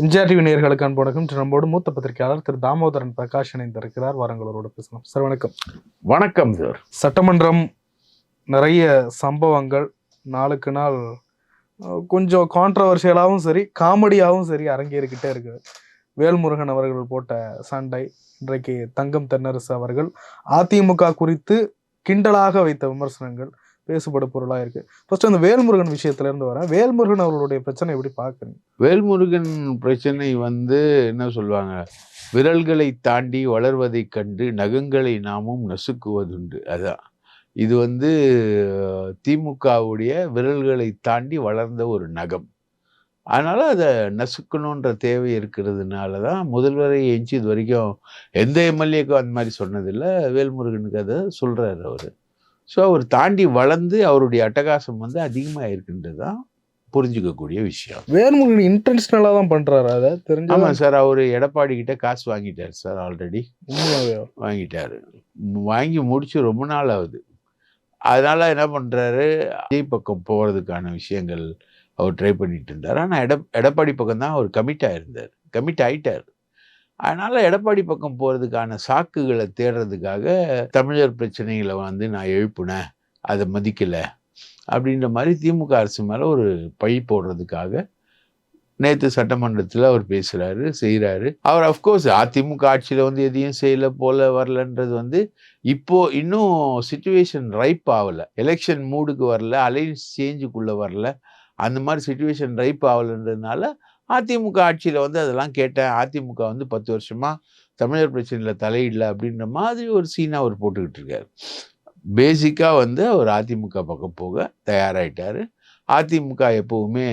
MGR TV நேயர்களுக்கு அன்பு நம்மோடு மூத்த பத்திரிகையாளர் திரு தாமோதரன் பிரகாஷ் இணைந்திருக்கிறார் வாரங்களோடு பேசலாம். சார் வணக்கம். வணக்கம் சார். சட்டமன்றம் நிறைய சம்பவங்கள். நாளுக்கு நாள் கொஞ்சம் கான்ட்ரவர்ஷியலாகவும் சரி காமெடியாகவும் சரி அரங்கேறிக்கிட்டே இருக்குது. வேல்முருகன் அவர்கள் போட்ட சண்டை இன்றைக்கு தங்கம் தென்னரசு அவர்கள் அதிமுக குறித்து கிண்டலாக வைத்த விமர்சனங்கள் பேசுபட பொருளாக இருக்குது ஃபர்ஸ்ட் அந்த வேல்முருகன் விஷயத்துலேருந்து வரேன். வேல்முருகன் அவர்களுடைய பிரச்சனை எப்படி பார்க்குறீங்க? வேல்முருகன் பிரச்சனை வந்து என்ன சொல்லுவாங்க? விரல்களை தாண்டி வளர்வதைக் கண்டு நகங்களை நாமும் நசுக்குவதுண்டு. அதான். இது வந்து திமுகவுடைய விரல்களை தாண்டி வளர்ந்த ஒரு நகம். அதனால் அதை நசுக்கணுன்ற தேவை இருக்கிறதுனால தான் முதல்வரை எஞ்சி இது வரைக்கும் எந்த எம்எல்ஏக்கும் அந்த மாதிரி சொன்னதில்லை. வேல்முருகனுக்கு அதை சொல்கிறார் அவர். ஸோ அவர் தாண்டி வளர்ந்து அவருடைய அட்டகாசம் வந்து அதிகமாக இருக்கின்றது தான் புரிஞ்சுக்கக்கூடிய விஷயம். வேல்முருகன் இன்டென்ஷனலாக தான் பண்றாரு அதை தெரிஞ்ச ஆமாம் சார் அவர் எடப்பாடி கிட்ட காசு வாங்கிட்டார் சார் ஆல்ரெடி வாங்கிட்டாரு. வாங்கி முடிச்சு ரொம்ப நாள் ஆகுது. அதனால என்ன பண்றாரு விஜய் பக்கம் போகிறதுக்கான விஷயங்கள் அவர் ட்ரை பண்ணிட்டு இருந்தார். ஆனால் எட எடப்பாடி பக்கம் தான் அவர் கமிட் ஆயிருந்தார். கமிட் ஆயிட்டார். அதனால் எடப்பாடி பக்கம் போகிறதுக்கான சாக்குகளை தேடுறதுக்காக தமிழர் பிரச்சனைகளை வந்து நான் எழுப்புனேன். அதை மதிக்கலை. அப்படின்ற மாதிரி திமுக அரசு மேலே ஒரு பழி போடுறதுக்காக நேற்று சட்டமன்றத்தில் அவர் பேசுகிறாரு செய்கிறாரு அவர் அஃப்கோர்ஸ் அதிமுக ஆட்சியில் வந்து எதையும் செய்யல போல வரலன்றது வந்து இப்போது இன்னும் சுச்சுவேஷன் ரைப் ஆகலை. எலெக்ஷன் மூடுக்கு வரல அலைன்ஸ் சேஞ்சுக்குள்ளே வரல. அந்த மாதிரி சுச்சுவேஷன் ரைப் ஆகலைன்றதுனால அதிமுக ஆட்சியில் வந்து அதெல்லாம் கேட்டேன். அதிமுக வந்து பத்து வருஷமாக தமிழர் பிரச்சனையில் தலையிடல அப்படின்ற மாதிரி ஒரு சீனாக அவர் போட்டுக்கிட்டு இருக்காரு. பேசிக்காக வந்து அவர் அதிமுக பக்கம் போக தயாராகிட்டார் அதிமுக எப்போவுமே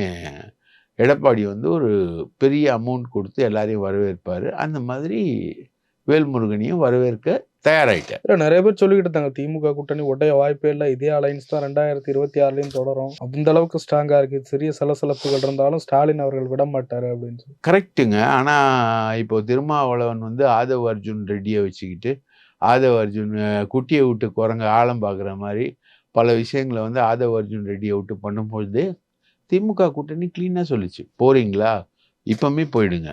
எடப்பாடி வந்து ஒரு பெரிய அமௌண்ட் கொடுத்து எல்லாரையும் வரவேற்பார். அந்த மாதிரி வேல்முருகனையும் வரவேற்க தயாராயிட்டார். இல்ல, நிறைய பேர் சொல்லிக்கிட்டு இருந்தாங்க திமுக கூட்டணி உடைய வாய்ப்பே இல்லை இதே அலைன்ஸ் தான் ரெண்டாயிரத்தி இருபத்தி ஆறுலயும் தொடரும். அந்த அளவுக்கு ஸ்ட்ராங்கா இருக்கு சிறிய சலசலப்புகள் இருந்தாலும் ஸ்டாலின் அவர்கள் விட மாட்டாரு அப்படின்னு சொல்லி. கரெக்டுங்க ஆனால் இப்போ திருமாவளவன் வந்து ஆதவ் அர்ஜுன் ரெட்டியை வச்சுக்கிட்டு ஆதவ் அர்ஜுன் குட்டியை விட்டு குரங்க ஆழம் பார்க்குற மாதிரி பல விஷயங்களை வந்து ஆதவ் அர்ஜுன் ரெட்டியை விட்டு பண்ணும்பொழுது திமுக கூட்டணி க்ளீனாக சொல்லிச்சு. போறீங்களா? இப்பவுமே போயிடுங்க.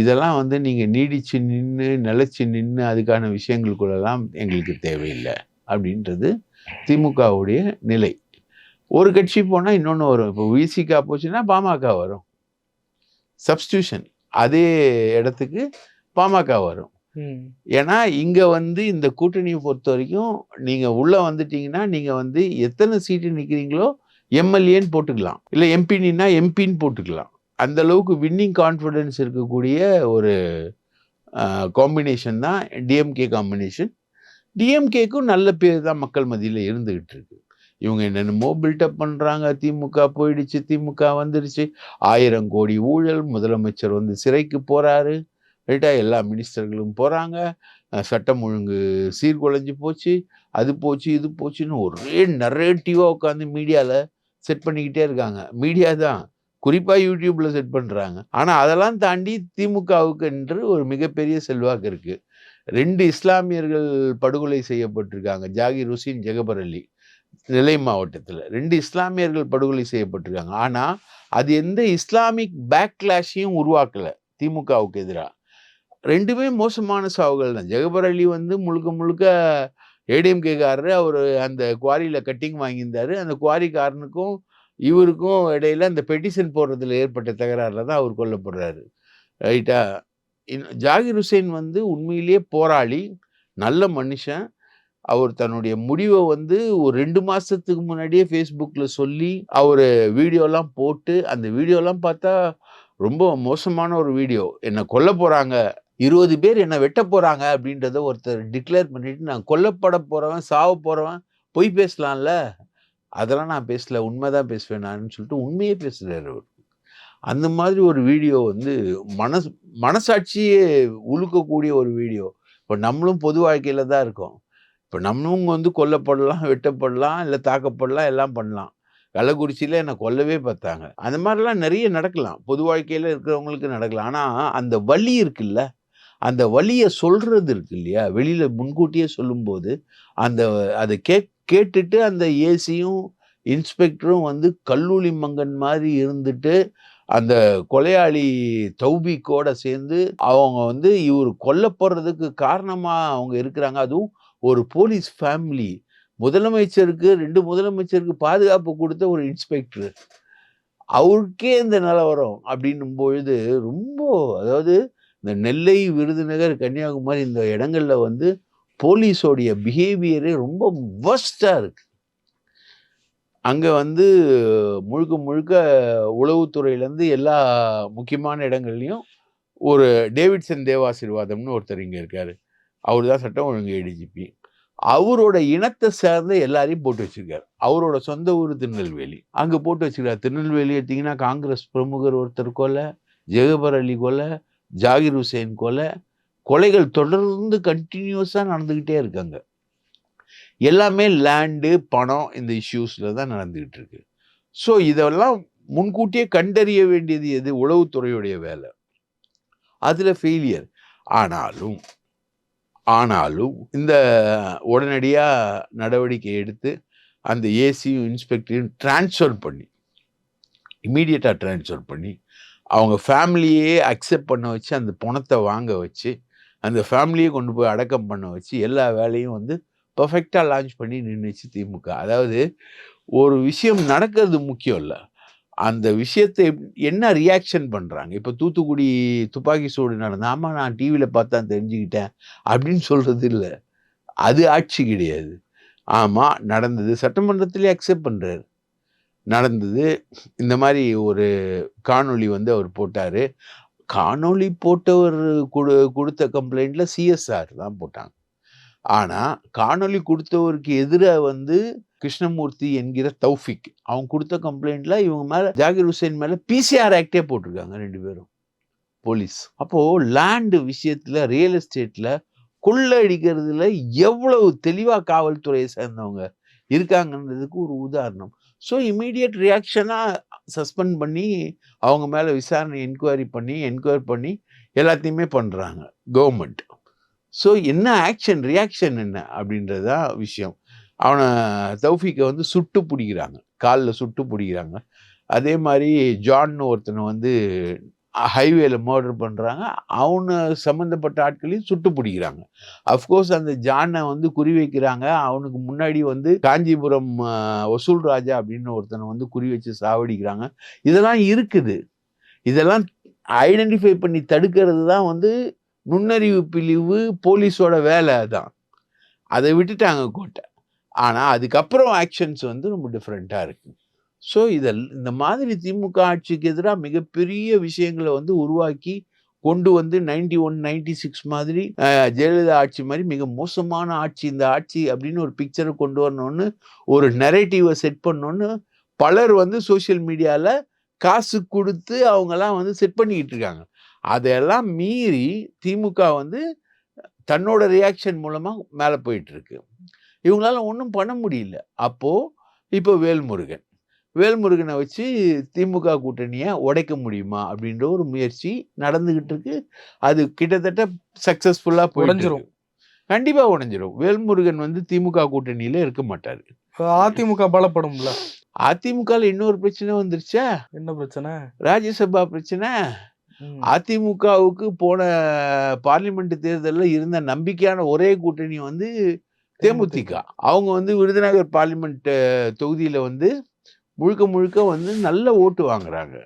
இதெல்லாம் வந்து நீங்கள் நீடிச்சு நின்று நிலைச்சு நின்று அதுக்கான விஷயங்களுக்குள்ளெல்லாம் எங்களுக்கு தேவையில்லை அப்படின்றது திமுகவுடைய நிலை. ஒரு கட்சி போனால் இன்னொன்று வரும். இப்போ விசிகா போச்சுன்னா பாமக வரும். சப்ஸ்டியூஷன் அதே இடத்துக்கு பாமக வரும். ஏன்னா இங்கே வந்து இந்த கூட்டணியை பொறுத்த வரைக்கும் நீங்கள் உள்ளே வந்துட்டீங்கன்னா நீங்கள் வந்து எத்தனை சீட்டு நிற்கிறீங்களோ எம்எல்ஏன்னு போட்டுக்கலாம். இல்லை எம்பினா எம்பின்னு போட்டுக்கலாம். அந்த அளவுக்கு வின்னிங் கான்ஃபிடன்ஸ் இருக்கக்கூடிய ஒரு காம்பினேஷன் தான் டிஎம்கே காம்பினேஷன் டிஎம்கேக்கும் நல்ல பேர் தான் மக்கள் மத்தியில் இருந்துக்கிட்டு இருக்கு. இவங்க என்னென்னமோ பில்டப் பண்ணுறாங்க திமுக போயிடுச்சு திமுக வந்துடுச்சு ஆயிரம் கோடி ஊழல் முதலமைச்சர் வந்து சிறைக்கு போகிறாரு ரைட்டாக எல்லா மினிஸ்டர்களும் போகிறாங்க சட்டம் ஒழுங்கு சீர்குலைஞ்சு போச்சு. அது போச்சு இது போச்சுன்னு ஒரே நரேட்டிவாக உட்காந்து மீடியாவில் செட் பண்ணிக்கிட்டே இருக்காங்க. மீடியா தான். குறிப்பாக யூடியூப்பில் செட் பண்ணுறாங்க ஆனால் அதெல்லாம் தாண்டி திமுகவுக்கு என்று ஒரு மிகப்பெரிய செல்வாக்கு இருக்குது ரெண்டு இஸ்லாமியர்கள் படுகொலை செய்யப்பட்டிருக்காங்க. ஜாகிர் ஹுசீன் ஜெகபர் அலி நெல்லை மாவட்டத்தில். ரெண்டு இஸ்லாமியர்கள் படுகொலை செய்யப்பட்டிருக்காங்க. ஆனால் அது எந்த இஸ்லாமிக் பேக்லாஷையும் உருவாக்கலை திமுகவுக்கு எதிராக ரெண்டுமே மோசமான சாவுகள் தான். ஜெகபர் அலி வந்து முழுக்க முழுக்க ஏடிஎம்கேக்காரரு அவர் அந்த குவாரியில் கட்டிங் வாங்கியிருந்தாரு. அந்த குவாரிக்காரனுக்கும் இவருக்கும் இடையில அந்த பெட்டிஷன் போடுறதுல ஏற்பட்ட தகராறில் தான் அவர் கொல்லப்படுறாரு ரைட்டா ஜாகிர் ஹுசைன் வந்து உண்மையிலேயே போராளி நல்ல மனுஷன். அவர் தன்னுடைய முடிவை வந்து ஒரு ரெண்டு மாசத்துக்கு முன்னாடியே ஃபேஸ்புக்கில் சொல்லி அவர் வீடியோலாம் போட்டு அந்த வீடியோலாம் பார்த்தா ரொம்ப மோசமான ஒரு வீடியோ. என்னை கொல்ல போகிறாங்க இருபது பேர் என்னை வெட்ட போகிறாங்க அப்படின்றத ஒருத்தர் டிக்ளேர் பண்ணிட்டு நான் கொல்லப்பட போகிறவன் சாவ போகிறவன் பொய் பேசலாம்ல. அதெல்லாம் நான் பேசல உண்மைதான் பேசுவேன் நான் சொல்லிட்டு உண்மையே பேசுகிறார் அவர். அந்த மாதிரி ஒரு வீடியோ வந்து மனசு மனசாட்சியே உழுக்கக்கூடிய ஒரு வீடியோ. இப்போ நம்மளும் பொது வாழ்க்கையில் தான் இருக்கோம். இப்போ நம்மளும் வந்து கொல்லப்படலாம் வெட்டப்படலாம் இல்லை தாக்கப்படலாம் எல்லாம் பண்ணலாம். கள்ளக்குறிச்சியில் என்னை கொல்லவே பார்த்தாங்க. அந்த மாதிரிலாம் நிறைய நடக்கலாம். பொது வாழ்க்கையில் இருக்கிறவங்களுக்கு நடக்கலாம். ஆனால் அந்த வழி இருக்குல்ல? அந்த வழியை சொல்கிறது இருக்கு இல்லையா? வெளியில் முன்கூட்டியே சொல்லும்போது அந்த அதை கேக் கேட்டுட்டு அந்த ஏசியும் இன்ஸ்பெக்டரும் வந்து கல்லூலி மங்கன் மாதிரி இருந்துட்டு அந்த கொலையாளி தௌபிக்கோட சேர்ந்து அவங்க வந்து இவர் கொல்லப்படுறதுக்கு காரணமாக அவங்க இருக்கிறாங்க. அதுவும் ஒரு போலீஸ் ஃபேமிலி. முதலமைச்சருக்கு ரெண்டு முதலமைச்சருக்கு பாதுகாப்பு கொடுத்த ஒரு இன்ஸ்பெக்டர். அவருக்கே இந்த நிலவரம் அப்படின்னும் பொழுது ரொம்ப அதாவது இந்த நெல்லை விருதுநகர் கன்னியாகுமரி இந்த இடங்களில் வந்து போலீஸோடைய பிஹேவியரே ரொம்ப மோஸ்ட்டாக இருக்குது அங்கே வந்து முழுக்க முழுக்க உளவுத்துறையிலேருந்து எல்லா முக்கியமான இடங்கள்லையும் ஒரு டேவிட்சன் தேவாசீர்வாதம்னு ஒருத்தர் இங்கே இருக்கார். அவர் தான் சட்டம் ஒழுங்கு ஏடிஜிபி அவரோட இனத்தை சேர்ந்த எல்லாரையும் போட்டு வச்சிருக்காரு. அவரோட சொந்த ஊர் திருநெல்வேலி. அங்கே போட்டு வச்சிருக்காரு. திருநெல்வேலி எடுத்திங்கன்னா காங்கிரஸ் பிரமுகர் ஒருத்தர் கொலை ஜெகபர் அலி கொலை ஜாகிர் ஹுசேன் கொலை கொலைகள் தொடர்ந்து கண்டினியூஸாக நடந்துக்கிட்டே இருக்காங்க. எல்லாமே லேண்டு பணம் இந்த இஷ்யூஸில் தான் நடந்துக்கிட்டு இருக்கு. ஸோ இதெல்லாம் முன்கூட்டியே கண்டறிய வேண்டியது எது? உளவுத்துறையுடைய வேலை. அதில் ஃபெயிலியர் ஆனாலும் ஆனாலும் இந்த உடனடியாக நடவடிக்கை எடுத்து அந்த ஏசியும் இன்ஸ்பெக்டரையும் ட்ரான்ஸ்ஃபர் பண்ணி இமீடியட்டாக ட்ரான்ஸ்ஃபர் பண்ணி அவங்க ஃபேமிலியே அக்செப்ட் பண்ண வச்சு அந்த பணத்தை வாங்க வச்சு அந்த ஃபேமிலியை கொண்டு போய் அடக்கம் பண்ண வச்சு எல்லா வேலையும் வந்து பர்ஃபெக்டாக லான்ச் பண்ணி நின்றுச்சு திமுக. அதாவது ஒரு விஷயம் நடக்கிறது முக்கியம் இல்லை. அந்த விஷயத்தை என்ன ரியாக்ஷன் பண்ணுறாங்க இப்போ தூத்துக்குடி துப்பாக்கி சூடு நடந்த ஆமாம் நான் டிவியில் பார்த்தா தெரிஞ்சுக்கிட்டேன் அப்படின்னு சொல்கிறது இல்லை. அது ஆட்சி கிடையாது. ஆமாம் நடந்தது. சட்டமன்றத்திலே அக்செப்ட் பண்ணுறாரு நடந்தது. இந்த மாதிரி ஒரு காணொளி வந்து அவர் போட்டார். காணொளி போட்டவர் கொடு கொடுத்த கம்ப்ளைண்ட்ல சிஎஸ்ஆர் தான் போட்டாங்க. ஆனால் காணொளி கொடுத்தவருக்கு எதிராக வந்து கிருஷ்ணமூர்த்தி என்கிற தௌஃபிக். அவங்க கொடுத்த கம்ப்ளைண்ட்ல இவங்க மேலே ஜாகிர் ஹுசைன் மேலே பிசிஆர் ஆக்டே போட்டிருக்காங்க ரெண்டு பேரும். போலீஸ். அப்போ லேண்டு விஷயத்துல ரியல் எஸ்டேட்ல கொள்ளடிக்கிறதுல எவ்வளவு தெளிவா காவல்துறையை சேர்ந்தவங்க இருக்காங்கன்றதுக்கு ஒரு உதாரணம். ஸோ இமீடியட் ரியாக்ஷனாக சஸ்பெண்ட் பண்ணி அவங்க மேலே விசாரணை என்கொயரி பண்ணி என்கொயரி பண்ணி எல்லாத்தையுமே பண்ணுறாங்க கவர்மெண்ட் ஸோ என்ன ஆக்ஷன் ரியாக்ஷன் என்ன அப்படின்றது தான் விஷயம். அவனை தௌஃபிக்கை வந்து சுட்டு பிடிக்கிறாங்க காலில் சுட்டு பிடிக்கிறாங்க. அதே மாதிரி ஜான்னு ஒருத்தனை வந்து ஹைவேல மர்டர் பண்ணுறாங்க அவனை சம்மந்தப்பட்ட ஆட்களையும் சுட்டு பிடிக்கிறாங்க. அஃப்கோர்ஸ் அந்த ஜானை வந்து குறி வைக்கிறாங்க. அவனுக்கு முன்னாடி வந்து காஞ்சிபுரம் வசூல் ராஜா அப்படின்னு ஒருத்தனை வந்து குறி வச்சு சாவடிக்கிறாங்க. இதெல்லாம் இருக்குது. இதெல்லாம் ஐடென்டிஃபை பண்ணி தடுக்கிறது தான் வந்து நுண்ணறிவு பிழிவு போலீஸோட வேலை தான் அதை விட்டுட்டாங்க கோட்டை. ஆனால் அதுக்கப்புறம் ஆக்ஷன்ஸ் வந்து ரொம்ப டிஃப்ரெண்ட்டாக இருக்குது ஸோ இதில் இந்த மாதிரி திமுக ஆட்சிக்கு எதிராக மிகப்பெரிய விஷயங்களை வந்து உருவாக்கி கொண்டு வந்து நைன்டி ஒன் நைன்டி சிக்ஸ் மாதிரி ஜெயலலிதா ஆட்சி மாதிரி மிக மோசமான ஆட்சி இந்த ஆட்சி அப்படின்னு ஒரு பிக்சரை கொண்டு வரணும்னு ஒரு நெரேட்டிவை செட் பண்ணோன்னு பலர் வந்து சோஷியல் மீடியாவில் காசு கொடுத்து அவங்கெல்லாம் வந்து செட் பண்ணிக்கிட்டு இருக்காங்க. அதையெல்லாம் மீறி திமுக வந்து தன்னோட ரியாக்ஷன் மூலமாக மேலே போயிட்டுருக்கு இவங்களால ஒன்றும் பண்ண முடியல. அப்போது இப்போ வேல்முருகன். வேல்முருகனை வச்சு திமுக கூட்டணியை உடைக்க முடியுமா அப்படின்ற ஒரு முயற்சி நடந்துகிட்டு இருக்கு. அது கிட்டத்தட்ட சக்சஸ்ஃபுல்லாக உடைஞ்சிரும். இருக்கு. கண்டிப்பா உடைஞ்சிரும். வேல்முருகன் வந்து திமுக கூட்டணியில இருக்க மாட்டாரு. அதிமுக பலப்படும்ல? அதிமுகல இன்னொரு பிரச்சனை வந்துருச்சா? என்ன பிரச்சனை? ராஜ்யசபா பிரச்சனை. அதிமுகவுக்கு போன பார்லிமெண்ட் தேர்தலில் இருந்த நம்பிக்கையான ஒரே கூட்டணி வந்து தேமுதிக. அவங்க வந்து விருதுநகர் பார்லிமெண்ட் தொகுதியில வந்து முழுக்க முழுக்க வந்து நல்ல ஓட்டு வாங்குறாங்க.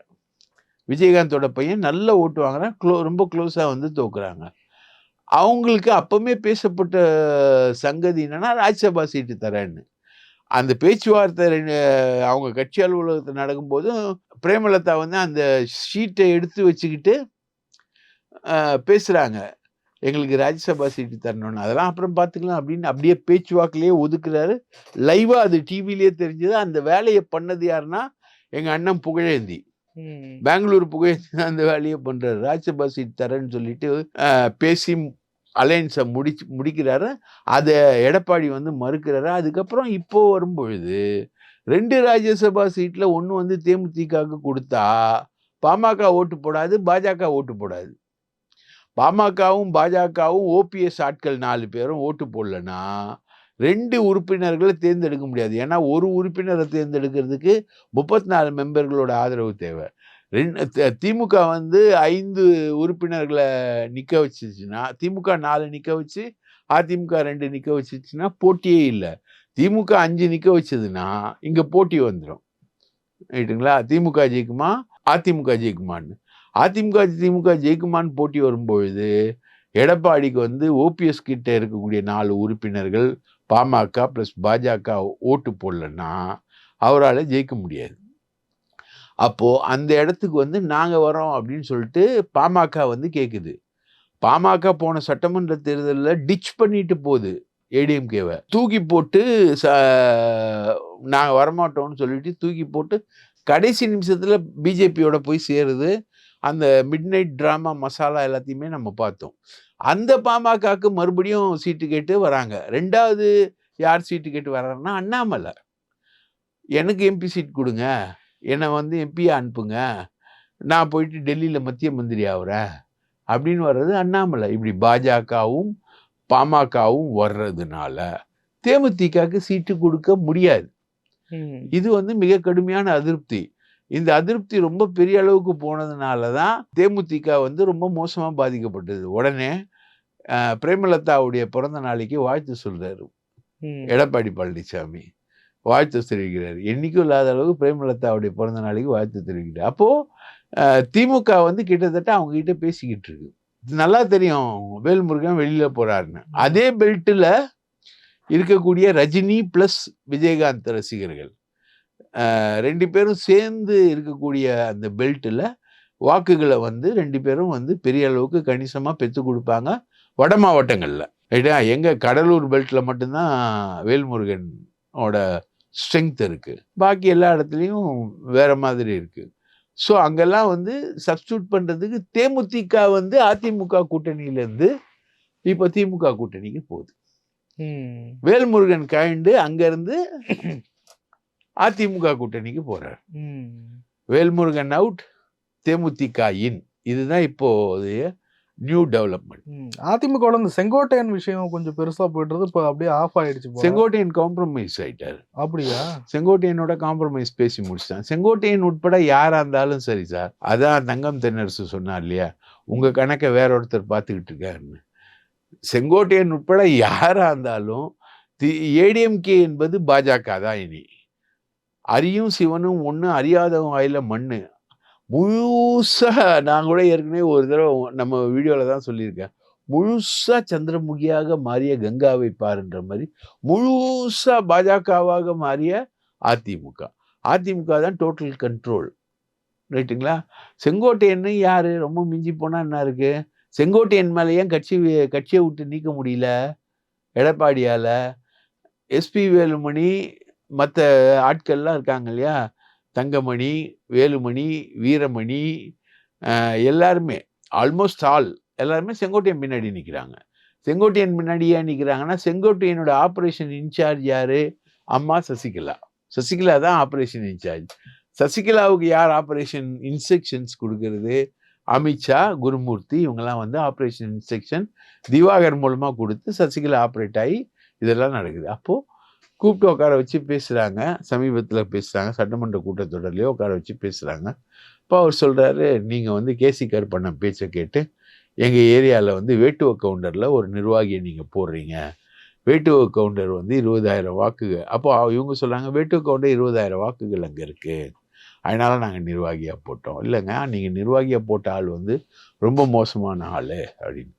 விஜயகாந்தோட பையன் நல்ல ஓட்டு வாங்குறான். க்ளோ ரொம்ப க்ளோஸாக வந்து தோக்குறாங்க. அவங்களுக்கு அப்பவுமே பேசப்பட்ட சங்கதி என்னன்னா ராஜ்யசபா சீட்டு தரேன்னு. அந்த பேச்சுவார்த்தை அவங்க கட்சி அலுவலகத்தில் நடக்கும்போதும் பிரேமலதா வந்து அந்த ஷீட்டை எடுத்து வச்சுக்கிட்டு பேசுகிறாங்க எங்களுக்கு ராஜ்யசபா சீட்டு தரணும்னு. அதெல்லாம் அப்புறம் பார்த்துக்கலாம் அப்படின்னு அப்படியே பேச்சுவாக்கிலேயே ஒதுக்குறாரு. லைவா அது டிவிலேயே தெரிஞ்சது. அந்த வேலையை பண்ணது யாருன்னா எங்க அண்ணன் புகழேந்தி. பெங்களூர் புகழேந்தி தான் அந்த வேலையை பண்றாரு. ராஜ்யசபா சீட் தரேன்னு சொல்லிட்டு பேசி அலையன்ஸை முடிச்சு முடிக்கிறாரு. அதை எடப்பாடி வந்து மறுக்கிறாரு. அதுக்கப்புறம் இப்போ வரும்பொழுது ரெண்டு ராஜ்யசபா சீட்ல ஒன்று வந்து தேமுதிகவுக்கு கொடுத்தா பாமக ஓட்டு போடாது பாஜக ஓட்டு போடாது. பாமகவும் பாஜகவும் ஓபிஎஸ் ஆட்கள் நாலு பேரும் ஓட்டு போடலன்னா ரெண்டு உறுப்பினர்களை தேர்ந்தெடுக்க முடியாது. ஏன்னா ஒரு உறுப்பினரை தேர்ந்தெடுக்கிறதுக்கு முப்பத்தி நாலு மெம்பர்களோட ஆதரவு தேவை. ரெண்டு திமுக வந்து ஐந்து உறுப்பினர்களை நிற்க வச்சிச்சுன்னா திமுக நாலு நிற்க வச்சு அதிமுக ரெண்டு நிற்க வச்சிச்சுன்னா போட்டியே இல்லை. திமுக அஞ்சு நிற்க வச்சதுன்னா இங்கே போட்டி வந்துடும் ரைட்டுங்களா? திமுக ஜெயிக்குமா? அதிமுக ஜெயிக்குமான்னு. அதிமுக திமுக ஜெயிக்குமான்னு போட்டி வரும்பொழுது எடப்பாடிக்கு வந்து ஓபிஎஸ் கிட்ட இருக்கக்கூடிய நாலு உறுப்பினர்கள் பாமக ப்ளஸ் பாஜக ஓட்டு போடலன்னா அவரால் ஜெயிக்க முடியாது. அப்போது அந்த இடத்துக்கு வந்து நாங்கள் வரோம் அப்படின்னு சொல்லிட்டு பாமக வந்து கேட்குது பாமக போன சட்டமன்ற தேர்தலில் டிச் பண்ணிட்டு போகுது ஏடிஎம்கேவை. தூக்கி போட்டு ச நாங்கள் வரமாட்டோம்னு சொல்லிட்டு தூக்கி போட்டு கடைசி நிமிஷத்தில் பிஜேபியோட போய் சேருது. அந்த மிட் நைட் ட்ராமா மசாலா எல்லாத்தையுமே நம்ம பார்த்தோம். அந்த பாமகக்கு மறுபடியும் சீட்டு கேட்டு வராங்க. ரெண்டாவது யார் சீட்டு கேட்டு வர்றாருன்னா அண்ணாமலை. எனக்கு எம்பி சீட் கொடுங்க. என்னை வந்து எம்பியா அனுப்புங்க. நான் போயிட்டு டெல்லியில் மத்திய மந்திரி ஆகுறேன் அப்படின்னு வர்றது அண்ணாமலை. இப்படி பாஜகவும் பாமகவும் வர்றதுனால தேமுதிகக்கு சீட்டு கொடுக்க முடியாது. இது வந்து மிக கடுமையான அதிருப்தி. இந்த அதிருப்தி ரொம்ப பெரிய அளவுக்கு போனதுனால தான் தேமுதிக வந்து ரொம்ப மோசமாக பாதிக்கப்பட்டது. உடனே பிரேமலதாவுடைய பிறந்த நாளைக்கு வாழ்த்து சொல்றாரு. ம். எடப்பாடி பழனிசாமி. வாழ்த்து தெரிவிக்கிறார். என்னைக்கும் இல்லாத அளவுக்கு பிரேமலதாவுடைய பிறந்த நாளைக்கு வாழ்த்து தெரிவிக்கிறார். அப்போ அஹ், திமுக வந்து கிட்டத்தட்ட அவங்க கிட்ட பேசிக்கிட்டு இருக்கு. இது நல்லா தெரியும். வேல்முருகன் வெளியில போறாருன்னு. அதே பெல்ட்டில் இருக்கக்கூடிய ரஜினி பிளஸ் விஜயகாந்த் ரசிகர்கள். ரெண்டு பேரும் சேர்ந்து இருக்கக்கூடிய அந்த பெல்ட்டில் வாக்குகளை வந்து ரெண்டு பேரும் வந்து பெரிய அளவுக்கு கணிசமாக பெற்று கொடுப்பாங்க வட மாவட்டங்களில். ரைட்டா? எங்க கடலூர் பெல்ட்ல மட்டும்தான் வேல்முருகனோட ஸ்ட்ரென்த் இருக்கு. பாக்கி எல்லா இடத்துலையும் வேற மாதிரி இருக்கு. ஸோ அங்கெல்லாம் வந்து சப்ஸ்டியூட் பண்றதுக்கு தேமுதிக வந்து அதிமுக கூட்டணியில இருந்து இப்போ திமுக கூட்டணிக்கு போகுது. வேல்முருகன் கழண்டு அங்கிருந்து அதிமுக கூட்டணிக்கு போறார். ம். வேல்முருகன் அவுட் தேமுதிக இன் இதுதான் இப்போதைய நியூ டெவலப்மெண்ட் ம். அதிமுகவோட இந்த செங்கோட்டையன் விஷயம் கொஞ்சம் பெருசா போயிட்டு இப்போ அப்படியே ஆஃப் ஆயிடுச்சு. செங்கோட்டையன் காம்ப்ரமைஸ் ஆயிட்டார். அப்படியா? செங்கோட்டையனோட காம்ப்ரமைஸ் பேசி முடிச்சிட்டான். செங்கோட்டையன் உட்பட யாரா இருந்தாலும் சரி சார் அதான் தங்கம் தென்னரசு சொன்னார் இல்லையா? உங்க கணக்கை வேற ஒருத்தர் பார்த்துக்கிட்டு இருக்காருன்னு. செங்கோட்டையன் உட்பட யாரா இருந்தாலும் ஏடிஎம்கே என்பது பாஜக தான் இனி. அரியும் சிவனும் ஒன்று அறியாதவன் வாயில மண்ணு. முழுசாக நான் கூட ஏற்கனவே ஒரு தடவை நம்ம வீடியோவில் தான் சொல்லியிருக்கேன். முழுசாக சந்திரமுகியாக மாறிய கங்காவை பாருன்ற மாதிரி முழுசாக பாஜகவாக மாறிய அதிமுக. அதிமுக தான் டோட்டல் கண்ட்ரோல் ரைட்டுங்களா? செங்கோட்டையன் யார்? ரொம்ப மிஞ்சி போனால் என்ன இருக்குது செங்கோட்டையன் மேலேயே ஏன் கட்சி கட்சியை விட்டு நீக்க முடியல? எடப்பாடியால். எஸ்பி வேலுமணி மற்ற ஆட்கள்லாம் இருக்காங்க இல்லையா? தங்கமணி வேலுமணி வீரமணி எல்லாருமே ஆல்மோஸ்ட் ஆல் எல்லாருமே செங்கோட்டையன் பின்னாடி நிற்கிறாங்க செங்கோட்டையன் பின்னாடி ஏன் நிற்கிறாங்கன்னா செங்கோட்டையனோட ஆப்ரேஷன் இன்சார்ஜ் யார்? அம்மா சசிகலா. சசிகலா தான் ஆப்ரேஷன் இன்சார்ஜ் சசிகலாவுக்கு யார் ஆப்ரேஷன் இன்ஸ்ட்ரக்ஷன்ஸ் கொடுக்கறது? அமித்ஷா குருமூர்த்தி இவங்கெல்லாம் வந்து ஆப்ரேஷன் இன்ஸ்ட்ரக்ஷன் திவாகர் மூலமாக கொடுத்து சசிகலா ஆப்ரேட் ஆகி இதெல்லாம் நடக்குது. அப்போது கூப்பிட்டு உட்கார வச்சு பேசுகிறாங்க சமீபத்தில் பேசுகிறாங்க சட்டமன்ற கூட்டத்தொடர்லேயே உட்கார வச்சு பேசுகிறாங்க இப்போ அவர் சொல்கிறாரு நீங்கள் வந்து கேசிக்கார் பண்ண பேச்சை கேட்டு எங்கள் ஏரியாவில் வந்து வேட்டுவ கவுண்டரில் ஒரு நிர்வாகியை நீங்கள் போடுறீங்க. வேட்டுவ கவுண்டர் வந்து இருபதாயிரம் வாக்குகள். அப்போ இவங்க சொல்கிறாங்க வேட்டுவ கவுண்டர் இருபதாயிரம் வாக்குகள் அங்கே இருக்குது அதனால் நாங்கள் நிர்வாகியாக போட்டோம். இல்லைங்க நீங்கள் நிர்வாகியா போட்ட ஆள் வந்து ரொம்ப மோசமான ஆள். அப்படின்னு.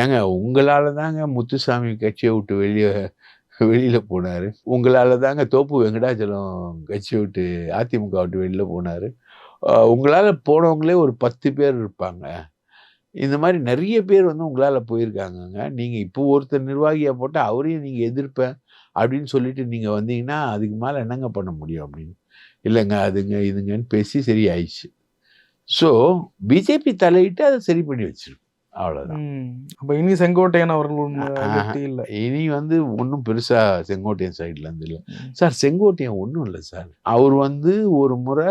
ஏங்க உங்களால் தாங்க முத்துசாமி கட்சியை விட்டு வெளியே வெளியில் போனார். உங்களால் தாங்க தோப்பு வெங்கடாச்சலம் கட்சியை விட்டு அதிமுக விட்டு வெளியில் போனார். உங்களால் போனவங்களே ஒரு பத்து பேர் இருப்பாங்க. இந்த மாதிரி நிறைய பேர் வந்து உங்களால் போயிருக்காங்கங்க. நீங்கள் இப்போ ஒருத்தர் நிர்வாகியாக போட்டால் அவரையும் நீங்கள் எதிர்ப்பேன் அப்படின்னு சொல்லிட்டு நீங்கள் வந்தீங்கன்னா அதுக்கு மேலே என்னங்க பண்ண முடியும் அப்படின்னு. இல்லைங்க அதுங்க இதுங்கன்னு பேசி சரியாயிடுச்சு. ஸோ பிஜேபி தலையிட்டு அதை சரி பண்ணி வச்சிருக்கு அவ்வளவுதான். ம். அப்ப இனி செங்கோட்டையன் அவர்கள் இல்ல. இனி வந்து ஒன்றும் பெருசா செங்கோட்டையன் சைட்ல இருந்து இல்லை. சார் செங்கோட்டையன் ஒன்றும் இல்லை சார். அவர் வந்து ஒரு முறை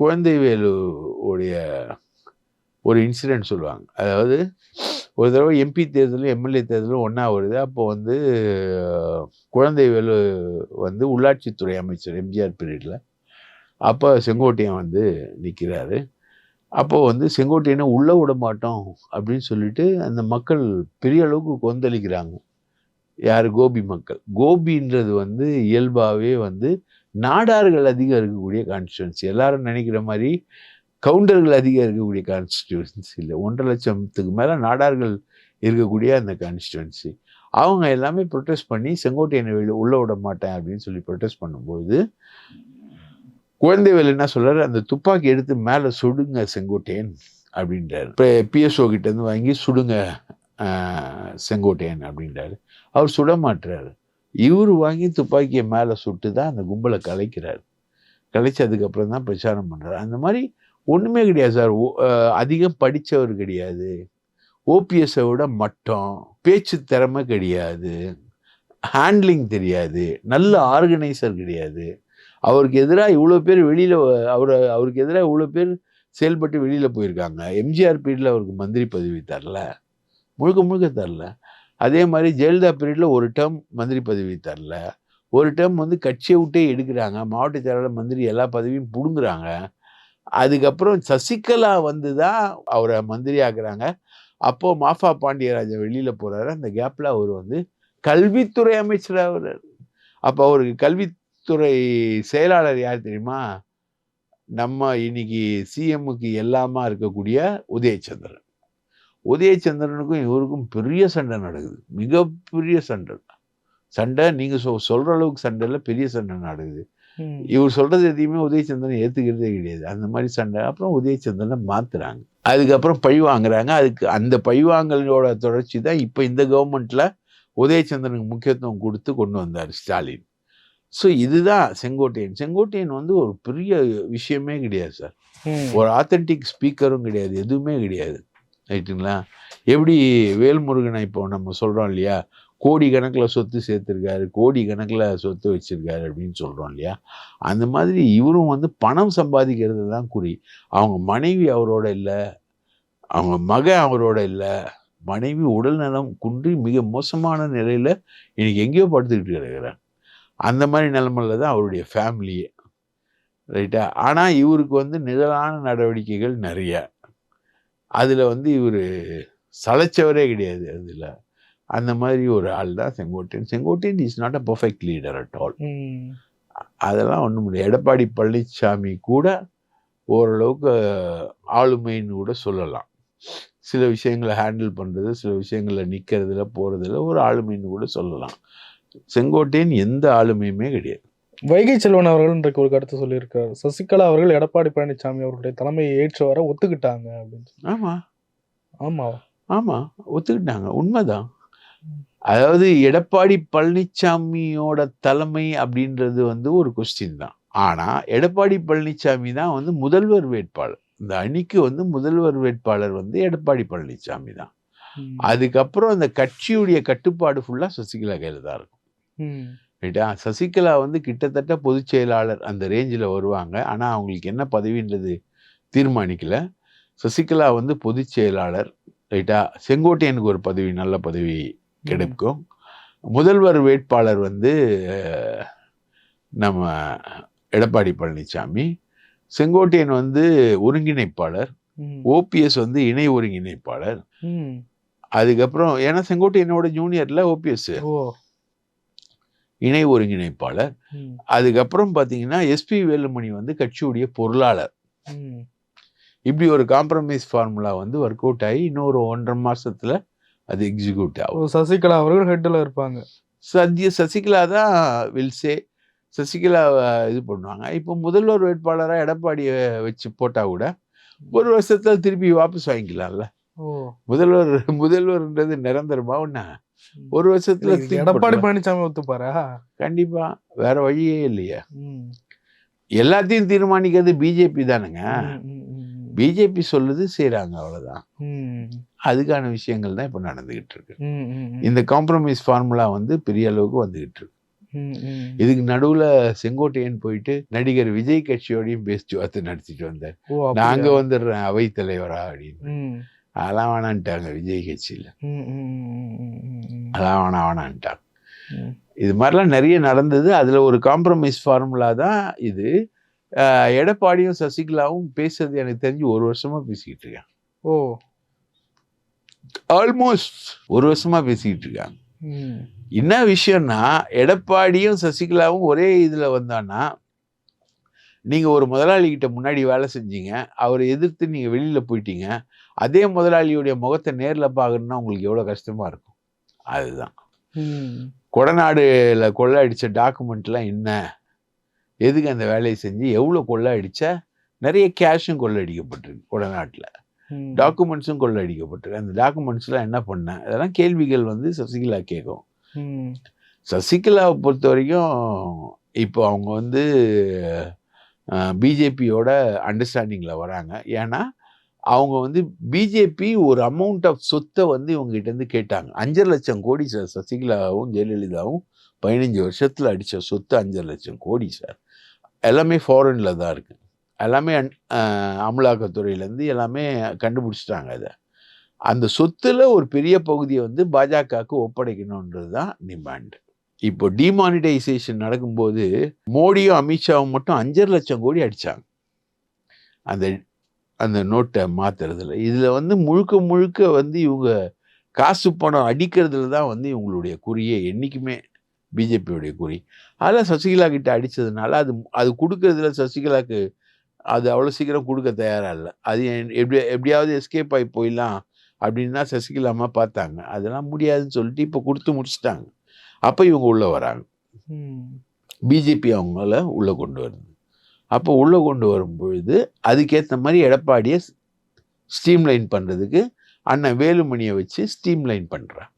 குழந்தைவேலு உடைய ஒரு இன்சிடென்ட் சொல்லுவாங்க. அதாவது ஒரு தடவை எம்பி தேர்தலும் எம்எல்ஏ தேர்தலும் ஒன்றா வருது. அப்போ வந்து அஹ், குழந்தைவேலு வந்து உள்ளாட்சித்துறை அமைச்சர் எம்ஜிஆர் பீரியடில் அப்போ செங்கோட்டையன் வந்து நிற்கிறாரு அப்போ வந்து செங்கோட்டையனை உள்ளே விட மாட்டோம் அப்படின்னு சொல்லிட்டு அந்த மக்கள் பெரிய அளவுக்கு கொந்தளிக்கிறாங்க. யார்? கோபி மக்கள். கோபின்றது வந்து இயல்பாகவே வந்து நாடார்கள் அதிகம் இருக்கக்கூடிய கான்ஸ்டியூன்சி எல்லாரும் நினைக்கிற மாதிரி கவுண்டர்கள் அதிகம் இருக்கக்கூடிய கான்ஸ்டியூன்சி இல்லை. ஒன்றரை லட்சத்துக்கு மேலே நாடார்கள் இருக்கக்கூடிய அந்த கான்ஸ்டியூன்சி அவங்க எல்லாமே ப்ரொட்டஸ்ட் பண்ணி செங்கோட்டையனை வெளியே உள்ளே விட மாட்டேன் அப்படின்னு சொல்லி ப்ரொட்டஸ்ட் பண்ணும்போது குழந்தைவேல் என்ன சொல்கிறார் அந்த துப்பாக்கி எடுத்து மேலே சுடுங்க செங்கோட்டையன் அப்படின்றார். இப்போ பிஎஸ்ஓ கிட்டேருந்து வாங்கி சுடுங்க செங்கோட்டையன் அப்படின்றாரு. அவர் சுட மாட்டுறாரு இவர் வாங்கி துப்பாக்கியை மேலே சுட்டு தான் அந்த கும்பலை கலைக்கிறார். கலைச்சதுக்கப்புறம் தான் பிரச்சாரம் பண்றாரு. அந்த மாதிரி ஒன்றுமே கிடையாது சார். ஓ- அதிகம் படித்தவர் கிடையாது. ஓபிஎஸை விட மட்டம் பேச்சு திறமை கிடையாது. ஹேண்ட்லிங் தெரியாது. நல்ல ஆர்கனைசர் கிடையாது. அவருக்கு எதிராக இவ்வளோ பேர் வெளியில் அவர் அவருக்கு எதிராக இவ்வளோ பேர் செயல்பட்டு வெளியில் போயிருக்காங்க. எம்ஜிஆர் பீரியடில் அவருக்கு மந்திரி பதவி தரல. முழுக்க முழுக்க தரல. அதே மாதிரி ஜெயலலிதா பீரியடில் ஒரு டேர்ம் மந்திரி பதவி தரல. ஒரு டேர்ம் வந்து கட்சியை விட்டே எடுக்கிறாங்க. மாவட்ட செயலாளர் மந்திரி எல்லா பதவியும் பிடுங்குறாங்க. அதுக்கப்புறம் சசிகலா வந்து தான் அவரை மந்திரி ஆக்குறாங்க அப்போது மாஃபா பாண்டியராஜன் வெளியில் போகிறாரு அந்த கேப்பில் அவர் வந்து கல்வித்துறை அமைச்சராக அவர் அப்போ அவருக்கு கல்வி கல்வித்துறை செயலாளர் யார் தெரியுமா? நம்ம இன்னைக்கு சிஎம்முக்கு எல்லாமா இருக்கக்கூடிய உதயச்சந்திரன் உதயச்சந்திரனுக்கும் இவருக்கும் பெரிய சண்டை நடக்குது. மிகப்பெரிய சண்டை. சண்டை நீங்க சொ- சொல்ற அளவுக்கு சண்டை இல்லை பெரிய சண்டை நடக்குது. இவர் சொல்றது எதையுமே உதயச்சந்திரன் ஏத்துக்கிறதே கிடையாது. அந்த மாதிரி சண்டை. அப்புறம் உதயச்சந்திரனை மாத்துறாங்க. அதுக்கப்புறம் பழி வாங்குறாங்க. அதுக்கு அந்த பழிவாங்கலோட தொடர்ச்சி தான் இப்போ இந்த கவர்மெண்ட்ல உதயச்சந்திரனுக்கு முக்கியத்துவம் கொடுத்து கொண்டு வந்தார் ஸ்டாலின். ஸோ இதுதான் செங்கோட்டையன். செங்கோட்டையன் வந்து ஒரு பெரிய விஷயமே கிடையாது சார். ஒரு ஆத்தென்டிக் ஸ்பீக்கரும் கிடையாது எதுவுமே கிடையாது. ரைட்டுங்களா? எப்படி வேல்முருகனை இப்போ நம்ம சொல்றோம் இல்லையா? கோடி கணக்கில் சொத்து சேர்த்துருக்காரு கோடி கணக்கில் சொத்து வச்சிருக்காரு அப்படின்னு சொல்றோம் இல்லையா? அந்த மாதிரி இவரும் வந்து பணம் சம்பாதிக்கிறது தான் குறி. அவங்க மனைவி அவரோட இல்லை அவங்க மகன் அவரோட இல்லை மனைவி உடல் நலம் குன்றி மிக மோசமான நிலையில இன்னைக்கு எங்கேயோ படுத்துக்கிட்டு கிடக்குறாங்க அந்த மாதிரி நிலைமையில தான் அவருடைய ஃபேமிலியே ரைட்டா ஆனால் இவருக்கு வந்து நிழலான நடவடிக்கைகள் நிறைய. அதில் வந்து இவர் சளைச்சவரே கிடையாது அதில். அந்த மாதிரி ஒரு ஆள் தான் Sengottaiyan. Sengottaiyan is not a perfect leader at all. அதெல்லாம் ஒன்றும் முடியாது எடப்பாடி பழனிசாமி கூட ஓரளவுக்கு ஆளுமைன்னு கூட சொல்லலாம். சில விஷயங்களை ஹேண்டில் பண்ணுறது சில விஷயங்களில் நிற்கிறதுல போகிறதுல ஒரு ஆளுமைன்னு கூட சொல்லலாம். செங்கோட்டையன் எந்த ஆளுமையுமே கிடையாது. வைகை செல்வன் அவர்கள் இன்றைக்கு ஒரு கருத்து சொல்லியிருக்காரு. சசிகலா அவர்கள் எடப்பாடி பழனிசாமி அவர்களுடைய தலைமையை ஏற்று வர ஒத்துக்கிட்டாங்க அப்படின்னு சொல்லி. ஆமாம் ஆமாவா ஆமாம் ஒத்துக்கிட்டாங்க. உண்மைதான். அதாவது எடப்பாடி பழனிசாமியோட தலைமை அப்படின்றது வந்து ஒரு கொஸ்டின் தான். ஆனால் எடப்பாடி பழனிசாமி தான் வந்து முதல்வர் வேட்பாளர். இந்த அணிக்கு வந்து முதல்வர் வேட்பாளர் வந்து எடப்பாடி பழனிசாமி தான். அதுக்கப்புறம் அந்த கட்சியுடைய கட்டுப்பாடு ஃபுல்லாக சசிகலா கையில் தான் இருக்கும். ரைட்டா? சசிகலா வந்து கிட்டத்தட்ட பொதுச் செயலாளர் அந்த ரேஞ்சில் வருவாங்க. ஆனால் அவங்களுக்கு என்ன பதவின்றது தீர்மானிக்கல. சசிகலா வந்து பொதுச் செயலாளர் ரைட்டா? செங்கோட்டையனுக்கு ஒரு பதவி நல்ல பதவி கிடைக்கும். முதல்வர் வேட்பாளர் வந்து நம்ம எடப்பாடி பழனிசாமி செங்கோட்டையன் வந்து ஒருங்கிணைப்பாளர். ஓபிஎஸ் வந்து இணை ஒருங்கிணைப்பாளர். அதுக்கப்புறம் ஏன்னா செங்கோட்டையனோட ஜூனியர்ல ஓபிஎஸ் இணை ஒருங்கிணைப்பாளர். அதுக்கப்புறம் பார்த்தீங்கன்னா எஸ்பி வேலுமணி வந்து கட்சியுடைய பொருளாளர். இப்படி ஒரு காம்ப்ரமைஸ் ஃபார்முலா வந்து ஒர்க் அவுட் ஆகி இன்னொரு ஒன்றரை மாசத்துல அது எக்ஸிக்யூட் ஆகும். சசிகலா அவர்கள் ஹெட்ல இருப்பாங்க. சத்ய சசிகலா தான் வில்சே சசிகலா இது பண்ணுவாங்க. இப்போ முதல்வர் வேட்பாளராக எடப்பாடியை வச்சு போட்டா கூட ஒரு வருஷத்துல திருப்பி வாபஸ் வாங்கிக்கலாம்ல. முதல்வர் முதல்வர்ன்றது நிரந்தரமா ஒண்ணா ஒரு வருஷத்துல எடப்பாடி. பழனிசாமி ஒத்துப்பாரா கண்டிப்பா வேற வழியே இல்லையா. எல்லாத்தையும் தீர்மானிக்கிறது பிஜேபி தானுங்க பிஜேபி சொல்லுது செய்றாங்க அவ்வளவுதான். அதுக்கான விஷயங்கள் தான் இப்போ நடந்துகிட்டு இருக்கு. இந்த காம்ப்ரமைஸ் ஃபார்முலா வந்து பெரிய அளவுக்கு வந்துகிட்டு இருக்கு. இதுக்கு நடுவுல செங்கோட்டையன் போயிட்டு நடிகர் விஜய் கட்சியோடையும் பேச்சுவார்த்தை நடத்திட்டு வந்தார்? நாங்க வந்துடுறேன் அவை தலைவரா அப்படின்னு. அதெல்லாம் வேணான்ட்டாங்க விஜய் கட்சியில. அதெல்லாம் வேணாம் வேணான்ட்டாங்க. இது மாதிரிலாம் நிறைய நடந்தது. அதுல ஒரு காம்ப்ரமைஸ் ஃபார்முலா தான் இது. எடப்பாடியும் சசிகலாவும் பேசுறது எனக்கு தெரிஞ்சு ஒரு வருஷமா பேசிக்கிட்டு இருக்காங்க. ஓ. ஆல்மோஸ்ட் ஒரு வருஷமா பேசிக்கிட்டு இருக்காங்க. என்ன விஷயம்னா எடப்பாடியும் சசிகலாவும் ஒரே இதுல வந்தான்னா நீங்க ஒரு முதலாளி கிட்ட முன்னாடி வேலை செஞ்சீங்க. அவரை எதிர்த்து நீங்க வெளியில போயிட்டீங்க. அதே முதலாளியுடைய முகத்தை நேர்ல பார்க்கணும்னா உங்களுக்கு எவ்வளவு கஷ்டமா இருக்கும். அதுதான். கொடநாடுல கொள்ளை அடிச்ச டாக்குமெண்ட்லாம் என்ன? எதுக்கு அந்த வேலையை செஞ்சு எவ்வளோ கொள்ளை அடிச்ச நிறைய கேஷும் கொள்ளை அடிக்கப்பட்டிருக்கு கொடநாட்டில். டாக்குமெண்ட்ஸும் கொள்ளை அடிக்கப்பட்டிருக்கு அந்த டாக்குமெண்ட்ஸ்லாம் என்ன பண்ண? அதெல்லாம் கேள்விகள் வந்து சசிகலா கேட்கும். சசிகலாவை பொறுத்த வரைக்கும் இப்போ அவங்க வந்து பிஜேபியோட அண்டர்ஸ்டாண்டிங்கில் வராங்க. ஏன்னா அவங்க வந்து பிஜேபி ஒரு அமௌண்ட் ஆஃப் சொத்தை வந்து இவங்ககிட்ட இருந்து கேட்டாங்க. அஞ்சரை லட்சம் கோடி சார் சசிகலாவும் ஜெயலலிதாவும் பதினஞ்சு வருஷத்தில் அடித்த சொத்து அஞ்சரை லட்சம் கோடி சார் எல்லாமே ஃபாரினில் தான் இருக்குது எல்லாமே அன்- அமலாக்கத்துறையிலேருந்து எல்லாமே கண்டுபிடிச்சிட்டாங்க அதை அந்த சொத்துல ஒரு பெரிய பகுதியை வந்து பாஜகவுக்கு ஒப்படைக்கணுன்றது தான் டிமாண்ட் இப்போ டிமானிட்டைசேஷன் நடக்கும்போது மோடியும் அமித்ஷாவும் மட்டும் அஞ்சரை லட்சம் கோடி அடிச்சாங்க. அந்த அந்த நோட்டை மாத்துறதுல இதுல வந்து முழுக்க முழுக்க வந்து இவங்க காசு பணம் அடிக்கிறதுல தான் வந்து இவங்களுடைய குறியே என்னைக்குமே பிஜேபியோடைய குறி. அதில் சசிகலா கிட்ட அடிச்சதுனால அது அது கொடுக்கறதுல சசிகலாக்கு அது அவ்வளோ சீக்கிரம் கொடுக்க தயாரா இல்லை. அது என்- எப்படி எப்படியாவது எஸ்கேப் ஆகி போயிடலாம் அப்படின்னு தான் சசிகலா அம்மா பார்த்தாங்க. அதெல்லாம் முடியாதுன்னு சொல்லிட்டு இப்போ கொடுத்து முடிச்சிட்டாங்க. அப்போ இவங்க உள்ளே வராங்க. பிஜேபி அவங்கள உள்ளே கொண்டு வருது. அப்போ உள்ளே கொண்டு வரும் பொழுது அதுக்கேற்ற மாதிரி எடப்பாடியை ஸ்ட்ரீம்லைன் பண்ணுறதுக்கு அண்ணன் வேலுமணியை வச்சு ஸ்ட்ரீம்லைன் பண்ணுறான்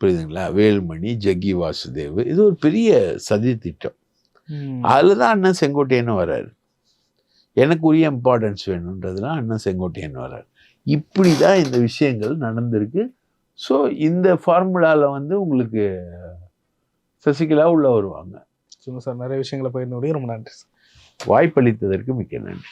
புரியுதுங்களா? வேலுமணி ஜக்கி வாசுதேவ் இது ஒரு பெரிய சதி திட்டம். அதில் தான் அண்ணன் செங்கோட்டையன் வர்றாரு எனக்கு உரிய இம்பார்ட்டன்ஸ் வேணுன்றதுல அண்ணன் செங்கோட்டையன் வர்றாரு இப்படி தான் இந்த விஷயங்கள் நடந்திருக்கு. ஸோ இந்த ஃபார்முலாவில் வந்து உங்களுக்கு சசிகலா உள்ள வருவாங்க. சொல்லுங்க சார் நிறைய விஷயங்களை முடியும் ரொம்ப நன்றி சார். வாய்ப்பளித்ததற்கு மிக்க நன்றி.